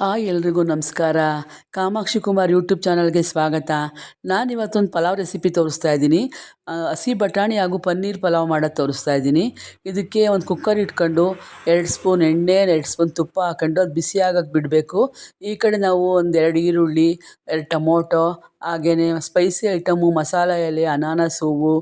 Hi ಎಲ್ರಿಗೂ ನಮಸ್ಕಾರ. Kamakshi Kumar YouTube ಚಾನಲ್ಗೆ ಸ್ವಾಗತ. ನಾನು ಇವತ್ತೊಂದು ಪಲಾವ್ ರೆಸಿಪಿ ತೋರಿಸ್ತಾ ಇದ್ದೀನಿ. ಹಸಿ ಬಟಾಣಿ ಹಾಗೂ ಪನ್ನೀರ್ ಪಲಾವ್ ಮಾಡೋದು ತೋರಿಸ್ತಾ ಇದ್ದೀನಿ. ಇದಕ್ಕೆ ಒಂದು ಕುಕ್ಕರ್ ಇಟ್ಕೊಂಡು ಎರಡು ಸ್ಪೂನ್ ಎಣ್ಣೆ, ಎರಡು ಸ್ಪೂನ್ ತುಪ್ಪ ಹಾಕ್ಕೊಂಡು ಅದು ಬಿಸಿ ಆಗಕ್ಕೆ ಬಿಡಬೇಕು. ಈ ಕಡೆ ನಾವು ಒಂದು ಎರಡು ಈರುಳ್ಳಿ, ಎರಡು ಟೊಮೊಟೊ ಹಾಗೆಯೇ ಸ್ಪೈಸಿ ಐಟಮು ಮಸಾಲ ಎಲೆ, ಅನಾನಸ್, ಹೂವು,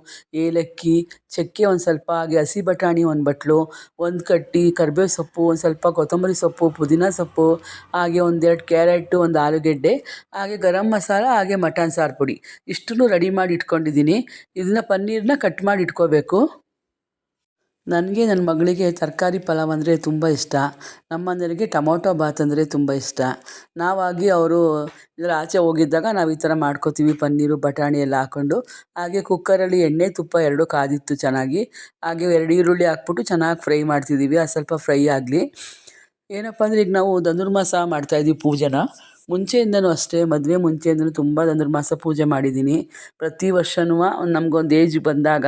ಏಲಕ್ಕಿ ಚಕ್ಕೆ ಒಂದು ಸ್ವಲ್ಪ ಹಾಗೆ ಹಸಿ ಬಟಾಣಿ ಒಂದು ಬಟ್ಲು, ಒಂದು ಕಟ್ಟಿ ಕರ್ಬೇವು ಸೊಪ್ಪು, ಒಂದು ಸ್ವಲ್ಪ ಕೊತ್ತಂಬರಿ ಸೊಪ್ಪು, ಪುದೀನ ಸೊಪ್ಪು, ಹಾಗೆ ಒಂದೆರಡು ಕ್ಯಾರೆಟು, ಒಂದು ಆಲೂಗೆಡ್ಡೆ, ಹಾಗೆ ಗರಂ ಮಸಾಲ, ಹಾಗೆ ಮಟನ್ ಸಾರು ಪುಡಿ. ಇಷ್ಟನ್ನೂ ರೆಡಿ ಮಾಡಿ ಇಟ್ಕೊಂಡಿದ್ದೀನಿ. ಇದನ್ನ ಪನ್ನೀರನ್ನ ಕಟ್ ಮಾಡಿ ಇಟ್ಕೋಬೇಕು. ನನಗೆ ನನ್ನ ಮಗಳಿಗೆ ತರಕಾರಿ ಪಲಾವ್ ಅಂದರೆ ತುಂಬ ಇಷ್ಟ. ನಮ್ಮ ಮನೆಯವರಿಗೆ ಟೊಮೊಟೊ ಬಾತ್ ಅಂದರೆ ತುಂಬ ಇಷ್ಟ. ನಾವಾಗಿ ಅವರು ಇದರ ಆಚೆ ಹೋಗಿದ್ದಾಗ ನಾವು ಈ ಥರ ಮಾಡ್ಕೋತೀವಿ. ಪನ್ನೀರು, ಬಟಾಣಿ ಎಲ್ಲ ಹಾಕ್ಕೊಂಡು ಹಾಗೆ ಕುಕ್ಕರಲ್ಲಿ ಎಣ್ಣೆ, ತುಪ್ಪ ಎರಡು ಕಾದಿತ್ತು ಚೆನ್ನಾಗಿ. ಹಾಗೆ ಎರಡು ಈರುಳ್ಳಿ ಹಾಕ್ಬಿಟ್ಟು ಚೆನ್ನಾಗಿ ಫ್ರೈ ಮಾಡ್ತಿದ್ದೀವಿ ಅದು ಸ್ವಲ್ಪ ಫ್ರೈ ಆಗಲಿ. ಏನಪ್ಪ ಅಂದರೆ ಈಗ ನಾವು ಧನುರ್ಮಾಸ ಮಾಡ್ತಾಯಿದ್ದೀವಿ ಪೂಜೆನ. ಮುಂಚೆಯಿಂದನೂ ಅಷ್ಟೇ, ಮದುವೆ ಮುಂಚೆಯಿಂದನೂ ತುಂಬ ಧನುರ್ಮಾಸ ಪೂಜೆ ಮಾಡಿದ್ದೀನಿ. ಪ್ರತಿ ವರ್ಷವೂ ನಮಗೊಂದು ಏಜ್ ಬಂದಾಗ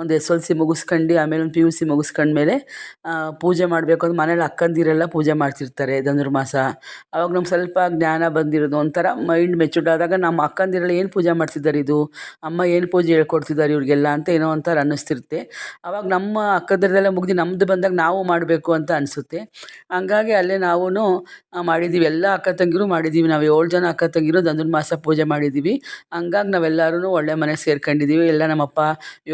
ಒಂದು ಎಸ್ ಎಲ್ ಸಿ ಮುಗಿಸ್ಕೊಂಡು, ಆಮೇಲೆ ಒಂದು ಪಿ ಯು ಸಿ ಮುಗಿಸ್ಕೊಂಡ್ಮೇಲೆ ಪೂಜೆ ಮಾಡಬೇಕು ಅಂದ್ರೆ ಮನೇಲಿ ಅಕ್ಕಂದಿರೆಲ್ಲ ಪೂಜೆ ಮಾಡ್ತಿರ್ತಾರೆ ಧನುರ್ಮಾಸ. ಆವಾಗ ನಮ್ಗೆ ಸ್ವಲ್ಪ ಜ್ಞಾನ ಬಂದಿರೋದು, ಒಂಥರ ಮೈಂಡ್ ಮೆಚೂರ್ಡ್ ಆದಾಗ ನಮ್ಮ ಅಕ್ಕಂದಿರೆಲ್ಲ ಏನು ಪೂಜೆ ಮಾಡ್ತಿದ್ದಾರೆ ಇದು? ಅಮ್ಮ ಏನು ಪೂಜೆ ಹೇಳ್ಕೊಡ್ತಿದ್ದಾರೆ ಇವ್ರಿಗೆಲ್ಲ ಅಂತ ಏನೋ ಒಂಥರ ಅನ್ನಿಸ್ತಿರುತ್ತೆ. ಆವಾಗ ನಮ್ಮ ಅಕ್ಕಂದಿರದೆಲ್ಲ ಮುಗಿದು ನಮ್ಮದು ಬಂದಾಗ ನಾವು ಮಾಡಬೇಕು ಅಂತ ಅನಿಸುತ್ತೆ. ಹಂಗಾಗಿ ಅಲ್ಲೇ ನಾವು ಮಾಡಿದ್ದೀವಿ ಎಲ್ಲ ಅಕ್ಕ ತಂಗಿರು ಮಾಡಿದ್ದೀವಿ ನಾವು ಏಳು ಜನ ಅಕ್ಕ ತಂಗಿರು ಧನುರ್ಮಾಸ ಪೂಜೆ ಮಾಡಿದ್ದೀವಿ. ಹಂಗಾಗಿ ನಾವೆಲ್ಲರೂ ಒಳ್ಳೆ ಮನೆಗೆ ಸೇರ್ಕೊಂಡಿದ್ದೀವಿ. ಎಲ್ಲ ನಮ್ಮಪ್ಪ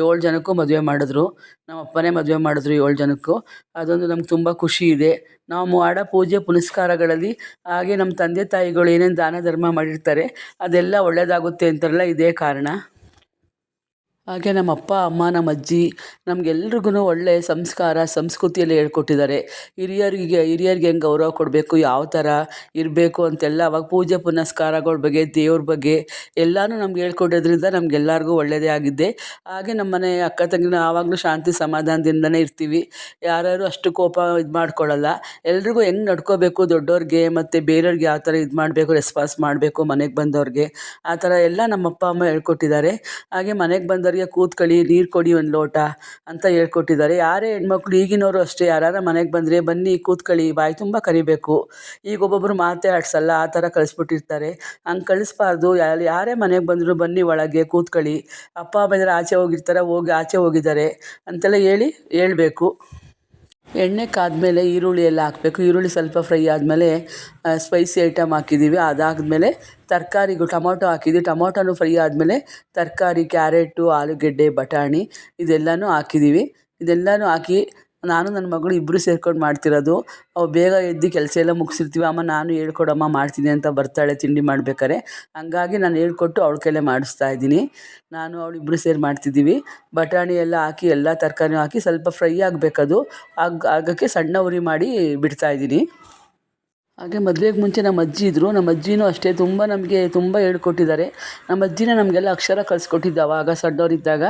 ಏಳು ಜನಕ್ಕೂ ಮದುವೆ ಮಾಡಿದ್ರು. ನಮ್ಮಪ್ಪನೇ ಮದುವೆ ಮಾಡಿದ್ರು ಏಳು ಜನಕ್ಕೂ. ಅದೊಂದು ನಮ್ಗೆ ತುಂಬ ಖುಷಿ ಇದೆ. ನಾವು ಮಾಡೋ ಪೂಜೆ ಪುನಸ್ಕಾರಗಳಲ್ಲಿ ಹಾಗೆ ನಮ್ಮ ತಂದೆ ತಾಯಿಗಳು ಏನೇನು ದಾನ ಧರ್ಮ ಮಾಡಿರ್ತಾರೆ, ಅದೆಲ್ಲ ಒಳ್ಳೆಯದಾಗುತ್ತೆ ಅಂತಾರಲ್ಲ ಇದೇ ಕಾರಣ. ಹಾಗೆ ನಮ್ಮ ಅಪ್ಪ, ಅಮ್ಮ, ನಮ್ಮ ಅಜ್ಜಿ ನಮ್ಗೆಲ್ರಿಗೂ ಒಳ್ಳೆಯ ಸಂಸ್ಕಾರ, ಸಂಸ್ಕೃತಿಯಲ್ಲಿ ಹೇಳ್ಕೊಟ್ಟಿದ್ದಾರೆ. ಹಿರಿಯರಿಗೆ ಹಿರಿಯರಿಗೆ ಹೆಂಗೆ ಗೌರವ ಕೊಡಬೇಕು, ಯಾವ ಥರ ಇರಬೇಕು ಅಂತೆಲ್ಲ ಅವಾಗ ಪೂಜೆ ಪುನಸ್ಕಾರಗಳ ಬಗ್ಗೆ, ದೇವ್ರ ಬಗ್ಗೆ ಎಲ್ಲನೂ ನಮ್ಗೆ ಹೇಳ್ಕೊಡೋದ್ರಿಂದ ನಮಗೆಲ್ಲರಿಗೂ ಒಳ್ಳೆಯದೇ ಆಗಿದ್ದೆ. ಹಾಗೆ ನಮ್ಮ ಮನೆ ಅಕ್ಕ ತಂಗಿನ ಆವಾಗಲೂ ಶಾಂತಿ ಸಮಾಧಾನದಿಂದನೇ ಇರ್ತೀವಿ. ಯಾರ್ಯಾರು ಅಷ್ಟು ಕೋಪ ಇದು ಮಾಡ್ಕೊಳ್ಳಲ್ಲ ಎಲ್ರಿಗೂ ಹೆಂಗೆ ನಡ್ಕೋಬೇಕು ದೊಡ್ಡವ್ರಿಗೆ ಮತ್ತು ಬೇರೆಯವ್ರಿಗೆ ಯಾವ ಥರ ಇದು ಮಾಡಬೇಕು ರೆಸ್ಪಾನ್ಸ್ ಮಾಡಬೇಕು ಮನೆಗೆ ಬಂದವ್ರಿಗೆ ಆ ಥರ ಎಲ್ಲ ನಮ್ಮ ಅಪ್ಪ, ಅಮ್ಮ ಹೇಳ್ಕೊಟ್ಟಿದ್ದಾರೆ. ಹಾಗೆ ಮನೆಗೆ ಬಂದವ್ರಿಗೆ ಕೂತ್ಕೊಳ್ಳಿ, ನೀರು ಕೊಡಿ ಒಂದು ಲೋಟ ಅಂತ ಹೇಳ್ಕೊಟ್ಟಿದ್ದಾರೆ. ಯಾರೇ ಹೆಣ್ಮಕ್ಳು ಈಗಿನವರು ಅಷ್ಟೇ, ಯಾರಾರ ಮನೆಗೆ ಬಂದರೆ ಬನ್ನಿ, ಕೂತ್ಕೊಳ್ಳಿ, ಬಾಯಿ ತುಂಬ ಕರಿಬೇಕು. ಈಗ ಒಬ್ಬೊಬ್ಬರು ಮಾತೇ ಆಡಿಸಲ್ಲ ಆ ಥರ ಕಳಿಸ್ಬಿಟ್ಟಿರ್ತಾರೆ. ಹಂಗೆ ಕಳಿಸ್ಬಾರ್ದು. ಯಾರೇ ಮನೆಗೆ ಬಂದರೂ ಬನ್ನಿ ಒಳಗೆ, ಕೂತ್ಕೊಳ್ಳಿ. ಅಪ್ಪ, ಅಮ್ಮ ಏನಾದ್ರು ಆಚೆ ಹೋಗಿರ್ತಾರೆ, ಹೋಗಿ ಆಚೆ ಹೋಗಿದ್ದಾರೆ ಅಂತೆಲ್ಲ ಹೇಳಿ ಹೇಳ್ಬೇಕು. ಎಣ್ಣೆ ಕಾದ್ಮೇಲೆ ಈರುಳ್ಳಿ ಎಲ್ಲ ಹಾಕಬೇಕು. ಈರುಳ್ಳಿ ಸ್ವಲ್ಪ ಫ್ರೈ ಆದಮೇಲೆ ಸ್ಪೈಸಿ ಐಟಮ್ ಹಾಕಿದ್ದೀವಿ ಅದಾದಮೇಲೆ ತರಕಾರಿಗೂ ಟೊಮೊಟೊ ಹಾಕಿದ್ವಿ. ಟೊಮೊಟೊನು ಫ್ರೈ ಆದಮೇಲೆ ತರಕಾರಿ, ಕ್ಯಾರೆಟು, ಆಲೂಗೆಡ್ಡೆ, ಬಟಾಣಿ ಇದೆಲ್ಲನೂ ಹಾಕಿದ್ದೀವಿ ಇದೆಲ್ಲನೂ ಹಾಕಿ ನಾನು ನನ್ನ ಮಗಳು ಇಬ್ಬರು ಸೇರ್ಕೊಂಡು ಮಾಡ್ತಿರೋದು. ಅವು ಬೇಗ ಎದ್ದು ಕೆಲಸ ಎಲ್ಲ ಮುಗಿಸಿರ್ತೀವಿ. ಅಮ್ಮ ನಾನು ಹೇಳ್ಕೊಡಮ್ಮ ಮಾಡ್ತೀನಿ ಅಂತ ಬರ್ತಾಳೆ ತಿಂಡಿ ಮಾಡ್ಬೇಕಾದ್ರೆ. ಹಂಗಾಗಿ ನಾನು ಹೇಳ್ಕೊಟ್ಟು ಅವಳ ಕೈಲೇ ಮಾಡಿಸ್ತಾ ಇದ್ದೀನಿ. ನಾನು ಅವಳು ಇಬ್ಬರು ಸೇರಿ ಮಾಡ್ತಿದ್ದೀವಿ. ಬಟಾಣಿ ಎಲ್ಲ ಹಾಕಿ, ಎಲ್ಲ ತರಕಾರಿ ಹಾಕಿ ಸ್ವಲ್ಪ ಫ್ರೈ ಆಗಬೇಕದು. ಆಗ, ಆಗೋಕ್ಕೆ ಸಣ್ಣ ಉರಿ ಮಾಡಿ ಬಿಡ್ತಾಯಿದ್ದೀನಿ ಹಾಗೆ ಮದುವೆಗೆ ಮುಂಚೆ ನಮ್ಮ ಅಜ್ಜಿ ಇದ್ದರು ನಮ್ಮ ಅಜ್ಜಿನೂ ಅಷ್ಟೇ ತುಂಬ ನಮಗೆ ತುಂಬ ಹೇಳ್ಕೊಟ್ಟಿದ್ದಾರೆ. ನಮ್ಮ ಅಜ್ಜಿನ ನಮಗೆಲ್ಲ ಅಕ್ಷರ ಕಲಿಸ್ಕೊಟ್ಟಿದ್ದು ಆವಾಗ ಸಣ್ಣವರಿದ್ದಾಗ.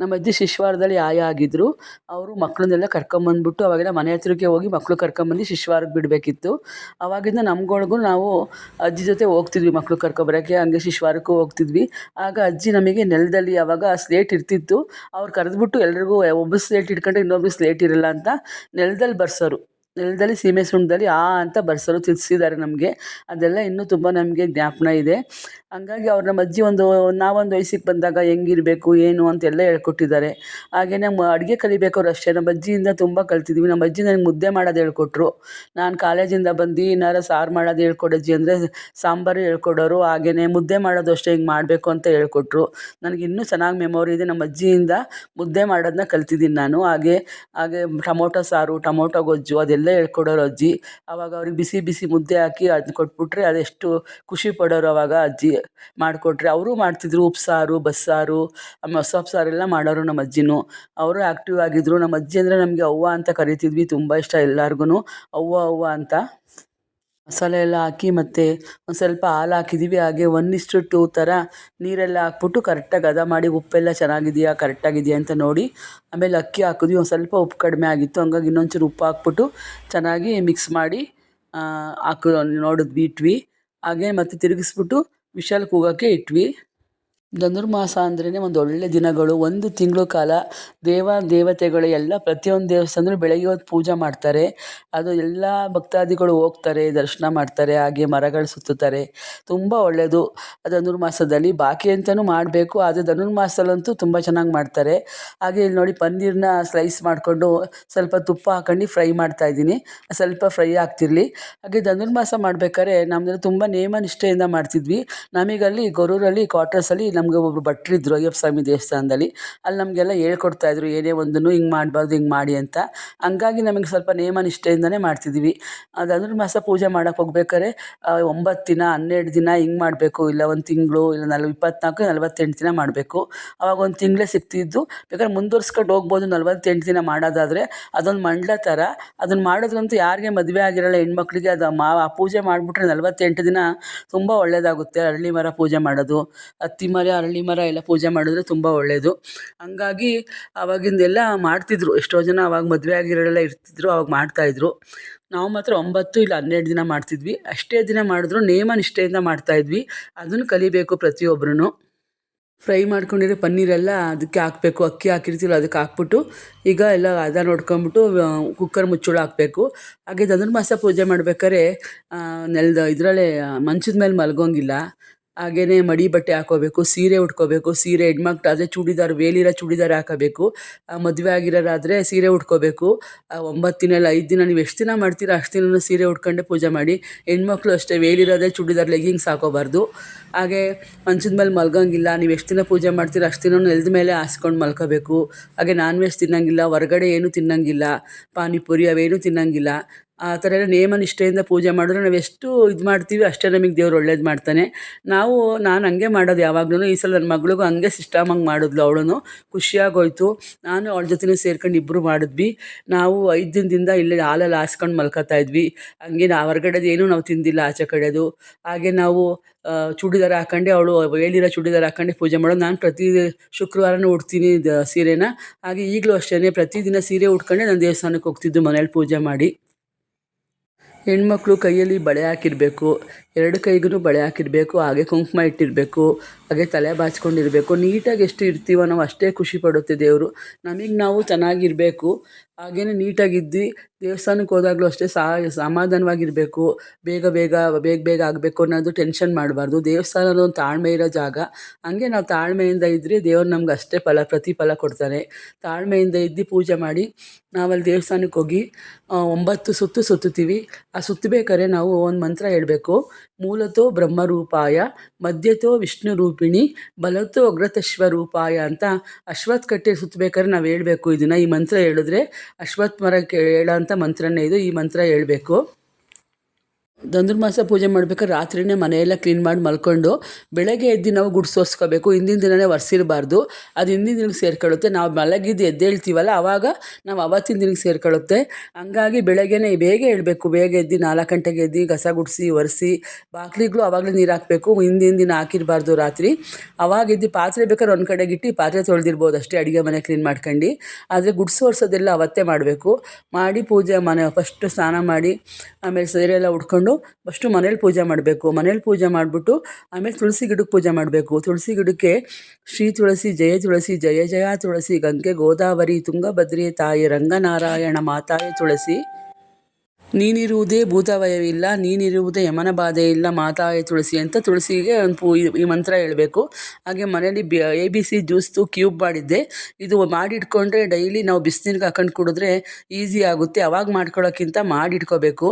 ನಮ್ಮ ಅಜ್ಜಿ ಶಿಶ್ವಾರದಲ್ಲಿ ಆಯ ಆಗಿದ್ದರು ಅವರು ಮಕ್ಕಳನ್ನೆಲ್ಲ ಕರ್ಕೊಂಬಂದ್ಬಿಟ್ಟು ಅವಾಗೆಲ್ಲ ಮನೆ ಹತ್ರಕ್ಕೆ ಹೋಗಿ ಮಕ್ಕಳು ಕರ್ಕೊಂಬಂದು ಶಿಶ್ವಾರಕ್ಕೆ ಬಿಡಬೇಕಿತ್ತು. ಆವಾಗಿಂದ ನಮ್ಗಳ್ಗೂ ನಾವು ಅಜ್ಜಿ ಜೊತೆ ಹೋಗ್ತಿದ್ವಿ ಮಕ್ಕಳು ಕರ್ಕೊಬರೋಕ್ಕೆ. ಹಂಗೆ ಶಿಶ್ವಾರಕ್ಕೂ ಹೋಗ್ತಿದ್ವಿ. ಆಗ ಅಜ್ಜಿ ನಮಗೆ ನೆಲದಲ್ಲಿ ಆವಾಗ ಸ್ಲೇಟ್ ಇರ್ತಿತ್ತು. ಅವ್ರು ಕರೆದ್ಬಿಟ್ಟು ಎಲ್ರಿಗೂ ಒಬ್ಬರು ಸ್ಲೇಟ್ ಇಟ್ಕೊಂಡ್ರೆ ಇನ್ನೊಬ್ರು ಸ್ಲೇಟ್ ಇರಲ್ಲ ಅಂತ ನೆಲದಲ್ಲಿ ಬರ್ಸೋರು. ನೆಲದಲ್ಲಿ ಸೀಮೆ ಸುಣ್ಣದಲ್ಲಿ ಆ ಅಂತ ಬರ್ಸೋರು ತಿಳಿಸಿದ್ದಾರೆ ನಮಗೆ. ಅದೆಲ್ಲ ಇನ್ನೂ ತುಂಬ ನಮಗೆ ಜ್ಞಾಪನ ಇದೆ. ಹಂಗಾಗಿ ಅವ್ರು ನಮ್ಮ ಅಜ್ಜಿ ಒಂದು, ನಾವೊಂದು ವಯಸ್ಸಿಗೆ ಬಂದಾಗ ಹೆಂಗಿರಬೇಕು, ಏನು ಅಂತೆಲ್ಲ ಹೇಳ್ಕೊಟ್ಟಿದ್ದಾರೆ. ಹಾಗೆಯೇ ನಮ್ಮ ಅಡುಗೆ ಕಲಿಬೇಕಾದ್ರು ಅಷ್ಟೇ. ನಮ್ಮ ಅಜ್ಜಿಯಿಂದ ತುಂಬ ಕಲ್ತಿದ್ದೀವಿ ನಮ್ಮ ಅಜ್ಜಿ ನನಗೆ ಮುದ್ದೆ ಮಾಡೋದು ಹೇಳ್ಕೊಟ್ರು. ನಾನು ಕಾಲೇಜಿಂದ ಬಂದು ಏನಾರ ಸಾರು ಮಾಡೋದು ಹೇಳ್ಕೊಡು ಅಜ್ಜಿ ಅಂದರೆ ಸಾಂಬಾರು ಹೇಳ್ಕೊಡೋರು. ಹಾಗೆಯೇ ಮುದ್ದೆ ಮಾಡೋದು ಅಷ್ಟೇ ಹಿಂಗೆ ಮಾಡಬೇಕು ಅಂತ ಹೇಳ್ಕೊಟ್ರು. ನನಗೆ ಇನ್ನೂ ಚೆನ್ನಾಗಿ ಮೆಮೊರಿ ಇದೆ. ನಮ್ಮ ಅಜ್ಜಿಯಿಂದ ಮುದ್ದೆ ಮಾಡೋದನ್ನ ಕಲ್ತಿದ್ದೀನಿ ನಾನು. ಹಾಗೆ ಹಾಗೆ ಟೊಮೊಟೊ ಸಾರು, ಟೊಮೊಟೊ ಗೊಜ್ಜು ಅದೆಲ್ಲ ಹೇಳ್ಕೊಡೋರು ಅಜ್ಜಿ. ಆವಾಗ ಅವ್ರಿಗೆ ಬಿಸಿ ಬಿಸಿ ಮುದ್ದೆ ಹಾಕಿ ಅದನ್ನ ಕೊಟ್ಬಿಟ್ರೆ ಅದೆಷ್ಟು ಖುಷಿ ಪಡೋರು ಆವಾಗ ಅಜ್ಜಿ ಮಾಡಿಕೊಟ್ರೆ. ಅವರೂ ಮಾಡ್ತಿದ್ರು ಉಪ್ಸಾರು ಬಸ್ಸಾರು ಆಮೇಲೆ ಮೊಸಪ್ಪು ಸಾರೆಲ್ಲ ಮಾಡೋರು ನಮ್ಮ ಅಜ್ಜಿನೂ. ಅವರು ಆ್ಯಕ್ಟಿವ್ ಆಗಿದ್ದರು ನಮ್ಮ ಅಜ್ಜಿ ಅಂದರೆ ನಮಗೆ ಅವ್ವ ಅಂತ ಕರಿತಿದ್ವಿ. ತುಂಬ ಇಷ್ಟ ಎಲ್ಲಾರ್ಗು ಅವ್ವ ಅವ್ವ ಅಂತ. ಮಸಾಲೆ ಎಲ್ಲ ಹಾಕಿ ಮತ್ತು ಒಂದು ಸ್ವಲ್ಪ ಹಾಲು ಹಾಕಿದ್ದೀವಿ ಹಾಗೆ ಒನ್ ಇಸ್ಟು ಟೂ ಥರ ನೀರೆಲ್ಲ ಹಾಕ್ಬಿಟ್ಟು ಕರೆಕ್ಟಾಗಿ ಹದ ಮಾಡಿ ಉಪ್ಪೆಲ್ಲ ಚೆನ್ನಾಗಿದೆಯಾ, ಕರೆಕ್ಟಾಗಿದೆಯಾ ಅಂತ ನೋಡಿ. ಆಮೇಲೆ ಅಕ್ಕಿ ಹಾಕಿದ್ವಿ. ಒಂದು ಸ್ವಲ್ಪ ಉಪ್ಪು ಕಡಿಮೆ ಆಗಿತ್ತು. ಹಂಗಾಗಿ ಇನ್ನೊಂಚೂರು ಉಪ್ಪು ಹಾಕ್ಬಿಟ್ಟು ಚೆನ್ನಾಗಿ ಮಿಕ್ಸ್ ಮಾಡಿ ಹಾಕಿ ನೋಡಿದ್ವಿ ಇಟ್ವಿ ಹಾಗೆ ಮತ್ತು ತಿರುಗಿಸ್ಬಿಟ್ಟು ವಿಶಲ್ ಕೂಗೋಕ್ಕೆ ಇಟ್ವಿ. ಧನುರ್ಮಾಸ ಅಂದ್ರೇ ಒಂದು ಒಳ್ಳೆ ದಿನಗಳು, ಒಂದು ತಿಂಗಳು ಕಾಲ ದೇವ ದೇವತೆಗಳು ಎಲ್ಲ ಪ್ರತಿಯೊಂದು ದೇವಸ್ಥಾನ ಬೆಳಗ್ಗೆ ಹೊತ್ತು ಪೂಜೆ ಮಾಡ್ತಾರೆ. ಅದು ಎಲ್ಲ ಭಕ್ತಾದಿಗಳು ಹೋಗ್ತಾರೆ, ದರ್ಶನ ಮಾಡ್ತಾರೆ, ಹಾಗೆ ಮರಗಳು ಸುತ್ತುತ್ತಾರೆ. ತುಂಬ ಒಳ್ಳೆಯದು ಧನುರ್ಮಾಸದಲ್ಲಿ. ಬಾಕಿ ಅಂತಲೂ ಮಾಡಬೇಕು, ಆದರೆ ಧನುರ್ಮಾಸದಲ್ಲಂತೂ ತುಂಬ ಚೆನ್ನಾಗಿ ಮಾಡ್ತಾರೆ. ಹಾಗೆ ಇಲ್ಲಿ ನೋಡಿ ಪನ್ನೀರನ್ನ ಸ್ಲೈಸ್ ಮಾಡಿಕೊಂಡು ಸ್ವಲ್ಪ ತುಪ್ಪ ಹಾಕೊಂಡು ಫ್ರೈ ಮಾಡ್ತಾಯಿದ್ದೀನಿ ಸ್ವಲ್ಪ ಫ್ರೈ ಆಗ್ತಿರಲಿ. ಹಾಗೆ ಧನುರ್ಮಾಸ ಮಾಡ್ಬೇಕಾದ್ರೆ ನಮ್ಮದ್ರಲ್ಲಿ ತುಂಬ ನಿಯಮ ನಿಷ್ಠೆಯಿಂದ ಮಾಡ್ತಿದ್ವಿ. ನಮಗಲ್ಲಿ, ಗೊರೂರಲ್ಲಿ, ಕ್ವಾರ್ಟರ್ಸಲ್ಲಿ ನಮಗೆ ಒಬ್ಬರು ಭಟ್ರಿದ್ರು ಅಯ್ಯಪ್ಪ ಸ್ವಾಮಿ ದೇವಸ್ಥಾನದಲ್ಲಿ, ಅಲ್ಲಿ ನಮಗೆಲ್ಲ ಹೇಳ್ಕೊಡ್ತಾಯಿದ್ರು ಏನೇ ಒಂದನ್ನು ಹಿಂಗೆ ಮಾಡಬಾರ್ದು, ಹಿಂಗೆ ಮಾಡಿ ಅಂತ. ಹಂಗಾಗಿ ನಮಗೆ ಸ್ವಲ್ಪ ನೇಮ ನಿಷ್ಠೆಯಿಂದನೇ ಮಾಡ್ತಿದ್ವಿ ಧನುರ್ಮಾಸ ಪೂಜೆ ಮಾಡೋಕೆ ಹೋಗ್ಬೇಕಾದ್ರೆ ಒಂಬತ್ತು ದಿನ, ಹನ್ನೆರಡು ದಿನ ಹಿಂಗೆ ಮಾಡಬೇಕು, ಇಲ್ಲ ಒಂದು ತಿಂಗಳು, ಇಲ್ಲ ನಲ್ವ ಇಪ್ಪತ್ನಾಲ್ಕು, ನಲವತ್ತೆಂಟು ದಿನ ಮಾಡಬೇಕು. ಆವಾಗ ಒಂದು ತಿಂಗಳೇ ಸಿಗ್ತಿದ್ದು. ಬೇಕಾದ್ರೆ ಮುಂದುವರ್ಸ್ಕೊಂಡು ಹೋಗ್ಬೋದು, ನಲವತ್ತೆಂಟು ದಿನ ಮಾಡೋದಾದರೆ. ಅದೊಂದು ಮಂಡಲ ಥರ ಅದನ್ನು ಮಾಡೋದ್ರಂತೂ ಯಾರಿಗೆ ಮದುವೆ ಆಗಿರಲ್ಲ ಹೆಣ್ಮಕ್ಳಿಗೆ, ಅದು ಮಾ, ಆ ಪೂಜೆ ಮಾಡಿಬಿಟ್ರೆ ನಲವತ್ತೆಂಟು ದಿನ ತುಂಬ ಒಳ್ಳೆಯದಾಗುತ್ತೆ ಅರಳಿ ಮರ ಪೂಜೆ ಮಾಡೋದು ಅತ್ತಿ ಮರ ಅರಳಿ ಮರ ಎಲ್ಲ ಪೂಜೆ ಮಾಡಿದ್ರೆ ತುಂಬ ಒಳ್ಳೆಯದು ಹಂಗಾಗಿ ಆವಾಗಿಂದೆಲ್ಲ ಮಾಡ್ತಿದ್ದರು ಎಷ್ಟೋ ಜನ ಆವಾಗ ಮದುವೆ ಆಗಿರೋರೆಲ್ಲ ಇರ್ತಿದ್ರು ಆವಾಗ ಮಾಡ್ತಾಯಿದ್ರು ನಾವು ಮಾತ್ರ ಒಂಬತ್ತು ಇಲ್ಲ ಹನ್ನೆರಡು ದಿನ ಮಾಡ್ತಿದ್ವಿ. ಅಷ್ಟೇ ದಿನ ಮಾಡಿದ್ರು, ನೇಮ ನಿಷ್ಠೆಯಿಂದ ಮಾಡ್ತಾಯಿದ್ವಿ ಅದನ್ನು ಕಲಿಬೇಕು ಪ್ರತಿಯೊಬ್ಬರೂ ಫ್ರೈ ಮಾಡ್ಕೊಂಡಿರೋ ಪನ್ನೀರೆಲ್ಲ ಅದಕ್ಕೆ ಹಾಕಬೇಕು. ಅಕ್ಕಿ ಹಾಕಿರ್ತೀವಲ್ಲ ಅದಕ್ಕೆ ಹಾಕ್ಬಿಟ್ಟು, ಈಗ ಎಲ್ಲ ಅದ ನೋಡ್ಕೊಂಬಿಟ್ಟು ಕುಕ್ಕರ್ ಮುಚ್ಚಳ ಹಾಕಬೇಕು. ಹಾಗೆ ಧನುರ್ಮಾಸ ಪೂಜೆ ಮಾಡ್ಬೇಕಾದ್ರೆ ನೆಲದ ಇದರಲ್ಲೇ ಮಂಚದ ಮೇಲೆ ಮಲ್ಗೋಂಗಿಲ್ಲ. ಹಾಗೆಯೇ ಮಡಿ ಬಟ್ಟೆ ಹಾಕ್ಕೋಬೇಕು ಸೀರೆ ಉಟ್ಕೋಬೇಕು, ಸೀರೆ ಹೆಣ್ಮಕ್ಳು ಆದರೆ ಚೂಡಿದಾರ್, ವೇಲಿರೋ ಚೂಡಿದಾರ್ ಹಾಕೋಬೇಕು. ಮದುವೆ ಆಗಿರೋರಾದರೆ ಸೀರೆ ಉಟ್ಕೋಬೇಕು. ಒಂಬತ್ತು ದಿನ ಇಲ್ಲ ಐದು ದಿನ ನೀವು ಎಷ್ಟು ದಿನ ಮಾಡ್ತೀರೋ ಅಷ್ಟು ದಿನವೂ ಸೀರೆ ಉಟ್ಕೊಂಡೆ ಪೂಜೆ ಮಾಡಿ. ಹೆಣ್ಮಕ್ಳು ಅಷ್ಟೇ, ವೇಲಿರೋದೇ ಚೂಡಿದಾರ್ ಲೆಗಿಂಗ್ಸ್ ಹಾಕೋಬಾರ್ದು. ಹಾಗೆ ಮಂಚದ ಮೇಲೆ ಮಲ್ಗಂಗಿಲ್ಲ, ನೀವು ಎಷ್ಟು ದಿನ ಪೂಜೆ ಮಾಡ್ತೀರ ಅಷ್ಟು ದಿನ ನೆಲದ ಮೇಲೆ ಹಾಸ್ಕೊಂಡು ಮಲ್ಕೋಬೇಕು. ಹಾಗೆ ನಾನ್ ವೆಜ್ ತಿನ್ನೋಂಗಿಲ್ಲ, ಹೊರಗಡೆ ಏನೂ ತಿನ್ನಂಗಿಲ್ಲ, ಪಾನಿಪುರಿ ಅವೇನೂ ತಿನ್ನೋಂಗಿಲ್ಲ. ಆ ಥರ ಎಲ್ಲ ನೇಮ ನಿಷ್ಠೆಯಿಂದ ಪೂಜೆ ಮಾಡಿದ್ರೆ ನಾವು ಎಷ್ಟು ಇದು ಮಾಡ್ತೀವಿ ಅಷ್ಟೇ ನಮಗೆ ದೇವ್ರು ಒಳ್ಳೇದು ಮಾಡ್ತಾನೆ. ನಾವು, ನಾನು ಹಂಗೆ ಮಾಡೋದು ಯಾವಾಗ್ಲೂ ಈ ಸಲ ನನ್ನ ಮಗಳಿಗೂ ಹಂಗೆ ಸಿಸ್ಟಮಾಗಿ ಮಾಡಿದ್ಲು ಅವಳು ಖುಷಿಯಾಗೋಯ್ತು. ನಾನು ಅವಳ ಜೊತೆನೂ ಸೇರ್ಕೊಂಡು ಇಬ್ಬರು ಮಾಡಿದ್ವಿ. ನಾವು ಐದು ದಿನದಿಂದ ಇಲ್ಲಿ ಹಾಲಲ್ಲಿ ಹಾಸ್ಕೊಂಡು ಮಲ್ಕೋತಾ ಇದ್ವಿ. ಹಂಗೆ ನಾ ಹೊರಗಡೆದು ಏನೂ ನಾವು ತಿಂದಿಲ್ಲ ಆಚೆ ಕಡೆದು. ಹಾಗೆ ನಾವು ಚೂಡಿದಾರ ಹಾಕೊಂಡೆ, ಅವಳು ಹೇಳಿರೋ ಚೂಡಿದಾರ ಹಾಕೊಂಡೆ ಪೂಜೆ ಮಾಡೋದು. ನಾನು ಪ್ರತಿ ಶುಕ್ರವಾರನೂ ಉಡ್ತೀನಿ ಸೀರೆನ. ಹಾಗೆ ಈಗಲೂ ಅಷ್ಟೇ ಪ್ರತಿದಿನ ಸೀರೆ ಉಟ್ಕೊಂಡೆ ನಾನು ದೇವಸ್ಥಾನಕ್ಕೆ ಹೋಗ್ತಿದ್ದು ಮನೇಲಿ ಪೂಜೆ ಮಾಡಿ. ಹೆಣ್ಮಕ್ಳು ಕೈಯಲ್ಲಿ ಬಳೆ ಹಾಕಿರಬೇಕು, ಎರಡು ಕೈಗೂ ಬಳೆ ಹಾಕಿರಬೇಕು, ಹಾಗೆ ಕುಂಕುಮ ಇಟ್ಟಿರಬೇಕು, ಹಾಗೆ ತಲೆ ಬಾಚ್ಕೊಂಡಿರಬೇಕು. ನೀಟಾಗಿ ಎಷ್ಟು ಇರ್ತೀವೋ ನಾವು ಅಷ್ಟೇ ಖುಷಿ ಪಡುತ್ತೆ ದೇವರು. ನಮಗೆ ನಾವು ಚೆನ್ನಾಗಿರಬೇಕು. ಹಾಗೇನೆ ನೀಟಾಗಿದ್ದು, ದೇವಸ್ಥಾನಕ್ಕೆ ಹೋದಾಗಲೂ ಅಷ್ಟೇ ಸಮಾಧಾನವಾಗಿರಬೇಕು, ಬೇಗ ಬೇಗ ಬೇಗ ಬೇಗ ಆಗಬೇಕು ಅನ್ನೋದು ಟೆನ್ಷನ್ ಮಾಡಬಾರ್ದು. ದೇವಸ್ಥಾನ ಒಂದು ತಾಳ್ಮೆ ಇರೋ ಜಾಗ. ಹಾಗೆ ನಾವು ತಾಳ್ಮೆಯಿಂದ ಇದ್ದರೆ ದೇವರು ನಮ್ಗೆ ಅಷ್ಟೇ ಫಲ, ಪ್ರತಿಫಲ ಕೊಡ್ತಾರೆ. ತಾಳ್ಮೆಯಿಂದ ಇದ್ದು ಪೂಜೆ ಮಾಡಿ ನಾವಲ್ಲಿ ದೇವಸ್ಥಾನಕ್ಕೆ ಹೋಗಿ ಒಂಬತ್ತು ಸುತ್ತು ಸುತ್ತುತ್ತೀವಿ. ಆ ಸುತ್ತಬೇಕಾದ್ರೆ ನಾವು ಒಂದು ಮಂತ್ರ ಹೇಳಬೇಕು. ಮೂಲತೋ ಬ್ರಹ್ಮರೂಪಾಯ, ಮಧ್ಯತೋ ವಿಷ್ಣು ರೂಪಿಣಿ ಬಲತೋ ರೂಪಾಯ ಅಂತ ಅಶ್ವತ್ಥ ಕಟ್ಟೆ ಸುತ್ತಬೇಕಾದ್ರೆ ನಾವು ಹೇಳಬೇಕು ಇದನ್ನು. ಈ ಮಂತ್ರ ಹೇಳಿದ್ರೆ ಅಶ್ವತ್ಥ ಮರ ಹೇಳೋ ಅಂತ ಮಂತ್ರನೇ ಇದು. ಈ ಮಂತ್ರ ಹೇಳಬೇಕು. ಧನುರ್ಮಾಸ ಪೂಜೆ ಮಾಡ್ಬೇಕಾದ್ರೆ ರಾತ್ರಿಯೇ ಮನೆಯೆಲ್ಲ ಕ್ಲೀನ್ ಮಾಡಿ ಮಲ್ಕೊಂಡು ಬೆಳಗ್ಗೆ ಎದ್ದು ನಾವು ಗುಡ್ಸೋಸ್ಕೋಬೇಕು ಹಿಂದಿನ ದಿನವೇ ಒರೆಸಿರಬಾರ್ದು. ಅದು ಹಿಂದಿನ ದಿನಕ್ಕೆ ಸೇರ್ಕೊಳ್ಳುತ್ತೆ. ನಾವು ಮಲಗಿದ್ದು ಎದ್ದೇಳ್ತೀವಲ್ಲ ಆವಾಗ ನಾವು ಅವತ್ತಿನ ದಿನಕ್ಕೆ ಸೇರ್ಕೊಳ್ಳುತ್ತೆ. ಹಂಗಾಗಿ ಬೆಳಗ್ಗೆನೇ ಬೇಗ ಹೇಳಬೇಕು ಬೇಗ ಎದ್ದು ನಾಲ್ಕು ಗಂಟೆಗೆ ಎದ್ದು ಕಸ ಗುಡಿಸಿ, ಒರೆಸಿ, ಬಾಕ್ಲಿಗಳು ಆವಾಗಲೇ ನೀರು ಹಾಕಬೇಕು. ಹಿಂದಿನ ದಿನ ಹಾಕಿರಬಾರ್ದು ರಾತ್ರಿ. ಅವಾಗ ಎದ್ದು ಪಾತ್ರೆ ಬೇಕಾದ್ರೆ ಒಂದು ಕಡೆಗೆ ಇಟ್ಟು ಪಾತ್ರೆ ತೊಳೆದಿರ್ಬೋದು. ಅಷ್ಟೇ ಅಡುಗೆ ಮನೆ ಕ್ಲೀನ್ ಮಾಡ್ಕೊಂಡು. ಆದರೆ ಗುಡ್ಸು ಒರೆಸೋದೆಲ್ಲ ಅವತ್ತೇ ಮಾಡಬೇಕು. ಮಾಡಿ ಪೂಜೆ ಮನೆ ಫಸ್ಟು ಸ್ನಾನ ಮಾಡಿ, ಆಮೇಲೆ ಸೀರೆ ಎಲ್ಲ ಉಟ್ಕೊಂಡು ಫಸ್ಟು ಮನೇಲಿ ಪೂಜೆ ಮಾಡಬೇಕು. ಮನೇಲಿ ಪೂಜೆ ಮಾಡಿಬಿಟ್ಟು ಆಮೇಲೆ ತುಳಸಿ ಗಿಡಕ್ಕೆ ಪೂಜೆ ಮಾಡಬೇಕು. ತುಳಸಿ ಗಿಡಕ್ಕೆ ಶ್ರೀ ತುಳಸಿ, ಜಯ ತುಳಸಿ, ಜಯ ಜಯ ತುಳಸಿ, ಗಂಗೆ, ಗೋದಾವರಿ, ತುಂಗಭದ್ರಿ, ತಾಯಿ ರಂಗನಾರಾಯಣ, ಮಾತಾಯ ತುಳಸಿ ನೀನಿರುವುದೇ ಭೂತಭಯವಿಲ್ಲ ನೀನಿರುವುದೇ ಯಮನ ಇಲ್ಲ ಮಾತಾಯ ತುಳಸಿ ಅಂತ ತುಳಸಿಗೆ ಒಂದು ಪೂ ಈ ಮಂತ್ರ ಹೇಳಬೇಕು. ಹಾಗೆ ಮನೇಲಿ ಬಿ ಎ ಬಿ ಸಿ ಜ್ಯೂಸ್ದು ಕ್ಯೂಬ್ ಮಾಡಿದ್ದೆ. ಇದು ಮಾಡಿಟ್ಕೊಂಡ್ರೆ ಡೈಲಿ ನಾವು ಬಿಸಿನೀರಿಗೆ ಹಾಕೊಂಡು ಕುಡಿದ್ರೆ ಈಸಿ ಆಗುತ್ತೆ. ಅವಾಗ ಮಾಡ್ಕೊಳ್ಳೋಕ್ಕಿಂತ ಮಾಡಿಟ್ಕೋಬೇಕು.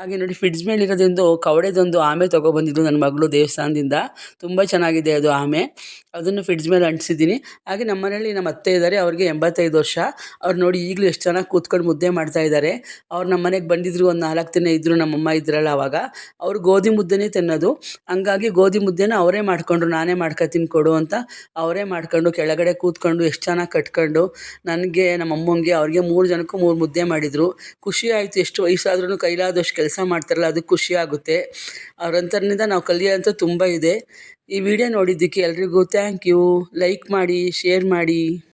ಹಾಗೆ ನೋಡಿ ಫ್ರಿಡ್ಜ್ ಮೇಲೆ ಇರೋದೊಂದು ಕವಡೆದೊಂದು ಆಮೆ ತೊಗೊಬಂದಿದ್ದು ನನ್ನ ಮಗಳು ದೇವಸ್ಥಾನದಿಂದ. ತುಂಬ ಚೆನ್ನಾಗಿದೆ ಅದು ಆಮೆ. ಅದನ್ನು ಫ್ರಿಡ್ಜ್ ಮೇಲೆ ಅಂಟಿಸಿದ್ದೀನಿ. ಹಾಗೆ ನಮ್ಮ ಮನೇಲಿ ನಮ್ಮ ಅತ್ತೆ ಇದ್ದಾರೆ, ಅವ್ರಿಗೆ ಎಂಬತ್ತೈದು ವರ್ಷ. ಅವ್ರು ನೋಡಿ ಈಗಲೂ ಎಷ್ಟು ಚೆನ್ನಾಗಿ ಕೂತ್ಕೊಂಡು ಮುದ್ದೆ ಮಾಡ್ತಾ ಇದ್ದಾರೆ. ಅವ್ರು ನಮ್ಮ ಮನೆಗೆ ಬಂದಿದ್ರು ಒಂದು ನಾಲ್ಕು ದಿನ ಇದ್ದರು ನಮ್ಮಮ್ಮ ಇದ್ರಲ್ಲ ಅವಾಗ, ಅವ್ರು ಗೋಧಿ ಮುದ್ದೆನೇ ತಿನ್ನೋದು. ಹಂಗಾಗಿ ಗೋಧಿ ಮುದ್ದೆನ ಅವರೇ ಮಾಡಿಕೊಂಡ್ರು, ನಾನೇ ಮಾಡ್ಕೊತೀನಿ ಕೊಡು ಅಂತ ಅವರೇ ಮಾಡ್ಕೊಂಡು ಕೆಳಗಡೆ ಕೂತ್ಕೊಂಡು ಎಷ್ಟು ಚೆನ್ನಾಗಿ ಕಟ್ಕೊಂಡು ನನಗೆ ನಮ್ಮ ಅಮ್ಮಂಗೆ ಅವ್ರಿಗೆ ಮೂರು ಜನಕ್ಕೂ ಮೂರು ಮುದ್ದೆ ಮಾಡಿದರು. ಖುಷಿ ಆಯಿತು, ಎಷ್ಟು ವಯಸ್ಸಾದ್ರೂ ಕೈಲಾದಷ್ಟು ಕೆಲಸ ಮಾಡ್ತಾರಲ್ಲ, ಅದು ಖುಷಿ ಆಗುತ್ತೆ. ಅವ್ರ ನಾವು ಕಲಿಯೋಂಥ ತುಂಬ ಇದೆ. ಈ ವಿಡಿಯೋ ನೋಡಿದ್ದಕ್ಕೆ ಎಲ್ರಿಗೂ ಥ್ಯಾಂಕ್ ಯು ಲೈಕ್ ಮಾಡಿ ಶೇರ್ ಮಾಡಿ.